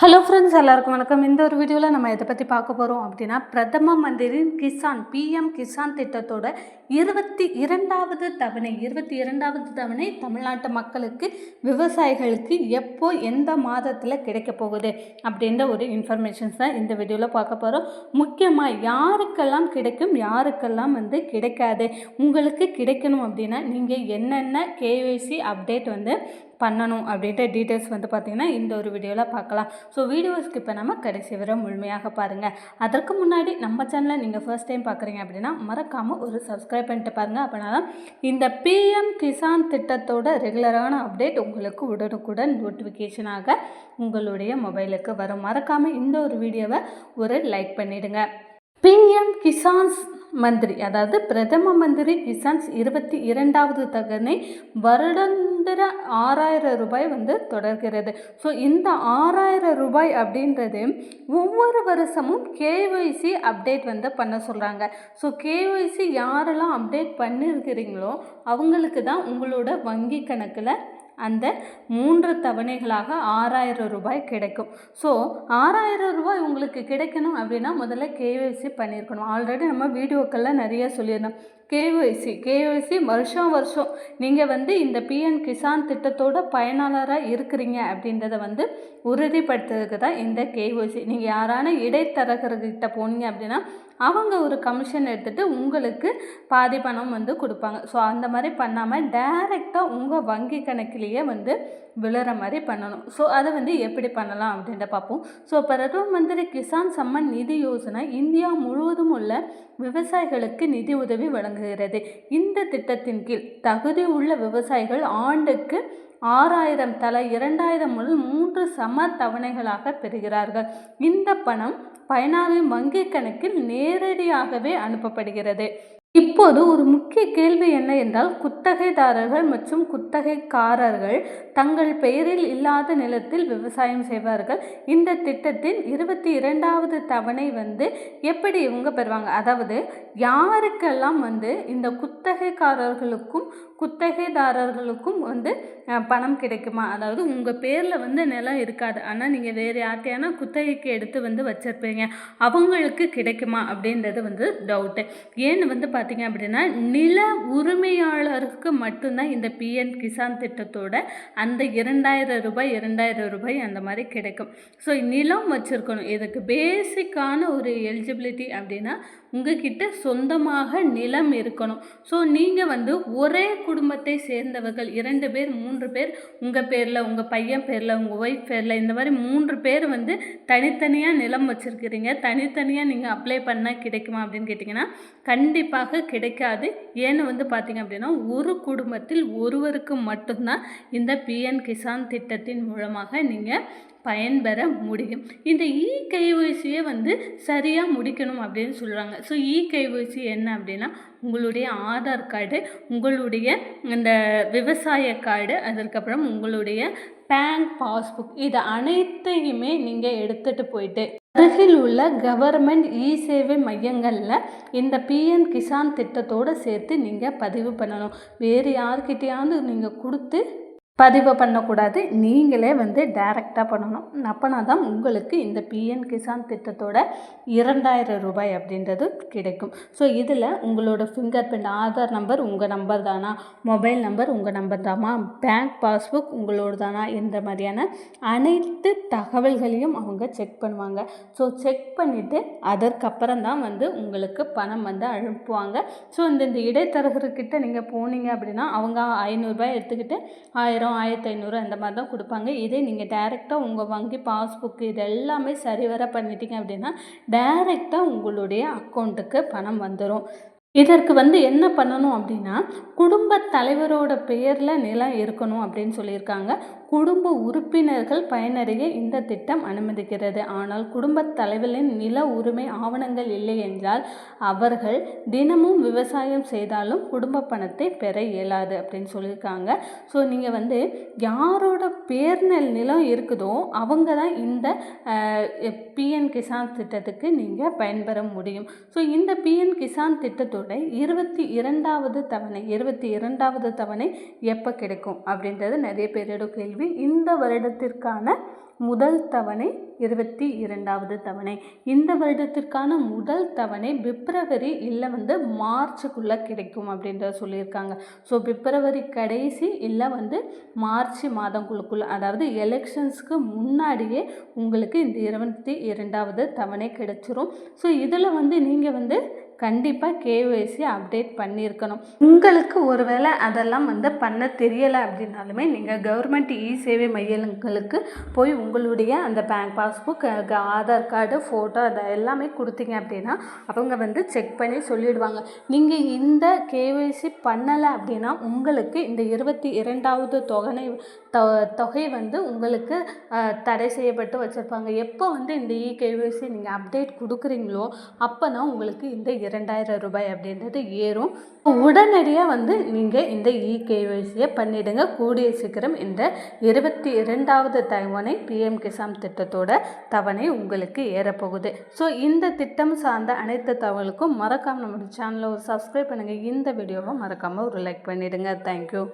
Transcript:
Hello friends எல்லாருக்கும் வணக்கம். இந்த ஒரு வீடியோவில் நம்ம எதை பற்றி பார்க்க போகிறோம் அப்படின்னா பிரதம மந்திரின் கிசான் பிஎம் கிசான் திட்டத்தோட இருபத்தி இரண்டாவது தவணை இருபத்தி இரண்டாவது தவணை தமிழ்நாட்டு மக்களுக்கு விவசாயிகளுக்கு எப்போ எந்த மாதத்தில் கிடைக்க போகுது அப்படின்ற ஒரு இன்ஃபர்மேஷன்ஸ் தான் இந்த வீடியோவில் பார்க்க போகிறோம் முக்கியமாக யாருக்கெல்லாம் கிடைக்கும் யாருக்கெல்லாம் வந்து கிடைக்காது உங்களுக்கு கிடைக்கணும் அப்படின்னா நீங்கள் என்னென்ன கேஒய்சி அப்டேட் வந்து பண்ணணும் அப்படின்ற டீட்டெயில்ஸ் வந்து பார்த்திங்கன்னா இந்த ஒரு வீடியோவில் பார்க்கலாம். ஸோ வீடியோஸ்க்கு இப்போ நம்ம கடைசி வரை முழுமையாக பாருங்கள் அதற்கு முன்னாடி நம்ம சேனலை நீங்கள் ஃபர்ஸ்ட் டைம் பார்க்குறீங்க அப்படின்னா மறக்காமல் ஒரு சப்ஸ்கிரைப் பண்ணிட்டு பாருங்கள் அப்படின்னா இந்த பிஎம் கிசான் திட்டத்தோட ரெகுலரான அப்டேட் உங்களுக்கு உடனுக்குடன் நோட்டிஃபிகேஷனாக உங்களுடைய மொபைலுக்கு வரும். மறக்காமல் இந்த ஒரு வீடியோவை ஒரு லைக் பண்ணிவிடுங்க பிஎம் கிசான்ஸ் மந்திரி அதாவது பிரதம மந்திரி கிசான்ஸ் இருபத்தி இரண்டாவது தகனை வருடாந்திர ஆறாயிரம் ரூபாய் வந்து தொடர்கிறது. ஸோ இந்த ஆறாயிரம் ரூபாய் அப்படின்றது ஒவ்வொரு வருஷமும் கேஒய்சி அப்டேட் வந்து பண்ண சொல்கிறாங்க ஸோ கேஒய்சி யாரெல்லாம் அப்டேட் பண்ணியிருக்கிறீங்களோ அவங்களுக்கு தான் உங்களோட வங்கி கணக்கில் அந்த மூன்று தவணைகளாக ஆறாயிரம் ரூபாய் கிடைக்கும். ஸோ ஆறாயிரம் ரூபாய் உங்களுக்கு கிடைக்கணும் அப்படின்னா முதல்ல கேஒய்சி பண்ணியிருக்கணும். ஆல்ரெடி நம்ம வீடியோக்களில் நிறைய சொல்லியிருந்தோம். கேஒய்சி கேஒய்சி வருஷம் வருஷம். நீங்கள் வந்து இந்த பிஎன் கிசான் திட்டத்தோட பயனாளராக இருக்கிறீங்க அப்படின்றத வந்து உறுதிப்படுத்துறதுக்கு தான் இந்த கேஒய்சி. நீங்கள் யாரான இடைத்தரகர்கிட்ட போனீங்க அப்படின்னா அவங்க ஒரு கமிஷன் எடுத்துகிட்டு உங்களுக்கு பாதி பணம் வந்து கொடுப்பாங்க. ஸோ அந்த மாதிரி பண்ணாமல் டைரெக்டாக உங்கள் வங்கி கணக்கிலேயே வந்து விழுற மாதிரி பண்ணணும். ஸோ அதை வந்து எப்படி பண்ணலாம் அப்படின்ற பார்ப்போம். ஸோ பிரதம மந்திரி கிசான் சம்மன் நிதி யோஜனா இந்தியா முழுவதும் உள்ள விவசாயிகளுக்கு நிதி உதவி வழங்குகிறது. இந்த திட்டத்தின் கீழ் தகுதி உள்ள விவசாயிகள் ஆண்டுக்கு ஆறாயிரம் தலை இரண்டாயிரம் முதல் மூன்று சம தவணைகளாக பெறுகிறார்கள். இந்த பணம் பயனாளியின் வங்கி கணக்கில் நேரடியாகவே அனுப்பப்படுகிறது. இப்போது ஒரு முக்கிய கேள்வி என்ன என்றால் குத்தகைதாரர்கள் மற்றும் குத்தகைக்காரர்கள் தங்கள் பெயரில் இல்லாத நிலத்தில் விவசாயம் செய்வார்கள். இந்த திட்டத்தின் இருபத்தி இரண்டாவது தவணை வந்து எப்படி இவங்க பெறுவாங்க? அதாவது யாருக்கெல்லாம் வந்து இந்த குத்தகைக்காரர்களுக்கும் குத்தகைதாரர்களுக்கும் வந்து பணம் கிடைக்குமா? அதாவது உங்கள் பேரில் வந்து நிலம் இருக்காது. ஆனால் நீங்கள் வேறு யார்ட்டையான குத்தகைக்கு எடுத்து வந்து வச்சுருப்பீங்க. அவங்களுக்கு கிடைக்குமா? அப்படின்றது வந்து டவுட்டு ஏன்னு வந்து பார்த்தீங்க அப்படின்னா நில உரிமையாளருக்கு மட்டும்தான் இந்த பிஎன் கிசான் திட்டத்தோட அந்த இரண்டாயிரம் ரூபாய் இரண்டாயிரம் ரூபாய் அந்த மாதிரி கிடைக்கும். ஸோ நிலம் வச்சுருக்கணும். இதுக்கு பேசிக்கான ஒரு எலிஜிபிலிட்டி அப்படின்னா உங்ககிட்ட சொந்தமாக நிலம் இருக்கணும். ஸோ நீங்கள் வந்து ஒரே குடும்பத்தை சேர்ந்தவர்கள். இரண்டு பேர் மூன்று பேர் உங்கள் பேரில் உங்கள் பையன் பேரில் உங்கள் ஒய்ஃப் பேரில் இந்த மாதிரி மூன்று பேர் வந்து தனித்தனியாக நிலம் வச்சுருக்கிறீங்க. தனித்தனியாக நீங்கள் அப்ளை பண்ணால் கிடைக்குமா அப்படின்னு கேட்டிங்கன்னா கண்டிப்பாக கிடைக்காது. ஏன்னு வந்து பார்த்திங்க அப்படின்னா ஒரு குடும்பத்தில் ஒருவருக்கு மட்டும்தான் இந்த பிஎன் கிசான் திட்டத்தின் மூலமாக நீங்கள் பயன்பெற முடியும். இந்த இ கைஒய்சியை வந்து சரியாக முடிக்கணும் அப்படின்னு சொல்கிறாங்க ஸோ இ கைஒய்சி என்ன அப்படின்னா உங்களுடைய ஆதார் கார்டு உங்களுடைய இந்த விவசாய கார்டு அதற்கப்புறம் உங்களுடைய பேங்க் பாஸ்புக் இது அனைத்தையுமே நீங்கள் எடுத்துகிட்டு போயிட்டு அருகில் உள்ள கவர்மெண்ட் இ சேவை மையங்களில் இந்த பிஎன் கிசான் திட்டத்தோடு சேர்த்து நீங்கள் பதிவு பண்ணணும். வேறு யார்கிட்டையாவது நீங்கள் கொடுத்து பதிவு பண்ணக்கூடாது. நீங்களே வந்து டைரெக்டாக பண்ணணும். அப்போனா தான் உங்களுக்கு இந்த பிஎன் கிசான் திட்டத்தோட இரண்டாயிரம் ரூபாய் அப்படின்றது கிடைக்கும். ஸோ இதில் உங்களோட ஃபிங்கர் பிரிண்ட் ஆதார் நம்பர் உங்கள் நம்பர் தானா? மொபைல் நம்பர் உங்கள் நம்பர் தாமா பேங்க் பாஸ்புக் உங்களோட தானா? என்ற மாதிரியான அனைத்து தகவல்களையும் அவங்க செக் பண்ணுவாங்க. ஸோ செக் பண்ணிவிட்டு அதற்கப்புறம் தான் வந்து உங்களுக்கு பணம் வந்து அனுப்புவாங்க. ஸோ இந்த இந்த இடைத்தரகர்கிட்ட நீங்கள் போனீங்க அப்படின்னா அவங்க ஐநூறுரூபாய் எடுத்துக்கிட்டு ஆயிரம் ஆயிரத்தி ஐநூறு அந்த மாதிரி தான் கொடுப்பாங்க. இதே நீங்கள் டேரெக்டாக உங்கள் வங்கி பாஸ்புக்கு இது எல்லாமே சரிவர பண்ணிட்டீங்க அப்படின்னா டைரெக்டாக உங்களுடைய அக்கௌண்ட்டுக்கு பணம் வந்துடும் இதற்கு வந்து என்ன பண்ணணும் அப்படின்னா குடும்ப தலைவரோட பெயரில் நிலம் இருக்கணும் அப்படின்னு சொல்லியிருக்காங்க. குடும்ப உறுப்பினர்கள் பயனடைய இந்த திட்டம் அனுமதிக்கிறது. ஆனால் குடும்ப தலைவரின் நில உரிமை ஆவணங்கள் இல்லை என்றால் அவர்கள் தினமும் விவசாயம் செய்தாலும் குடும்ப பணத்தை பெற இயலாது அப்படின்னு சொல்லியிருக்காங்க. ஸோ நீங்கள் வந்து யாரோட பேர்னல் நிலம் இருக்குதோ அவங்க தான் இந்த பிஎன் கிசான் திட்டத்துக்கு நீங்கள் பயன்பெற முடியும். ஸோ இந்த பிஎன் கிசான் திட்டத்தோட திட்டத்தோட இருபத்தி இரண்டாவது தவணை இருபத்தி இரண்டாவது தவணை எப்போ கிடைக்கும் அப்படின்றது நிறைய பேரோட கேள்வி. இந்த வருடத்திற்கான முதல் தவணை இருபத்தி இரண்டாவது தவணை. இந்த வருடத்திற்கான முதல் தவணை பிப்ரவரி இல்லை வந்து மார்ச்சுக்குள்ளே கிடைக்கும் அப்படின்றத சொல்லியிருக்காங்க. ஸோ பிப்ரவரி கடைசி இல்லை வந்து மார்ச் மாதங்களுக்குள்ளே அதாவது எலெக்ஷன்ஸ்க்கு முன்னாடியே உங்களுக்கு இந்த இருபத்தி இரண்டாவது தவணை கிடைச்சிரும். ஸோ இதில் வந்து நீங்கள் வந்து கண்டிப்பாக கேஒய்சி அப்டேட் பண்ணியிருக்கணும். உங்களுக்கு ஒருவேளை அதெல்லாம் வந்து பண்ண தெரியலை அப்படின்னாலுமே நீங்கள் கவர்மெண்ட் இ சேவை மையங்களுக்கு போய் உங்களுடைய அந்த bank passbook Aadhaar card photo அதை எல்லாமே கொடுத்தீங்க அப்படின்னா அவங்க வந்து செக் பண்ணி சொல்லிடுவாங்க. நீங்கள் இந்த கேஒய்சி பண்ணலை அப்படின்னா உங்களுக்கு இந்த இருபத்தி இரண்டாவது தொகை தொ தொகை வந்து உங்களுக்கு தடை செய்யப்பட்டு வச்சுருப்பாங்க. எப்போ வந்து இந்த இ கேஒய்சி நீங்கள் அப்டேட் கொடுக்குறீங்களோ அப்போ தான் உங்களுக்கு இந்த இரண்டாயிரம் ரூபாய் அப்படின்றது ஏறும். உடனடியாக வந்து நீங்கள் இந்த இகேஒய்சியை பண்ணிவிடுங்க பண்ணிடுங்க. கூடிய சீக்கிரம் இந்த இருபத்தி இரண்டாவது தவணை பிஎம் கிசான் திட்டத்தோட தவணை உங்களுக்கு ஏறப்போகுது. ஸோ இந்த திட்டம் சார்ந்த அனைத்து தகவலுக்கும் மறக்காமல் நம்மளோட சேனலை ஒரு சப்ஸ்கிரைப் பண்ணுங்கள் இந்த வீடியோவை மறக்காமல் ஒரு லைக் பண்ணிவிடுங்க தேங்க்யூ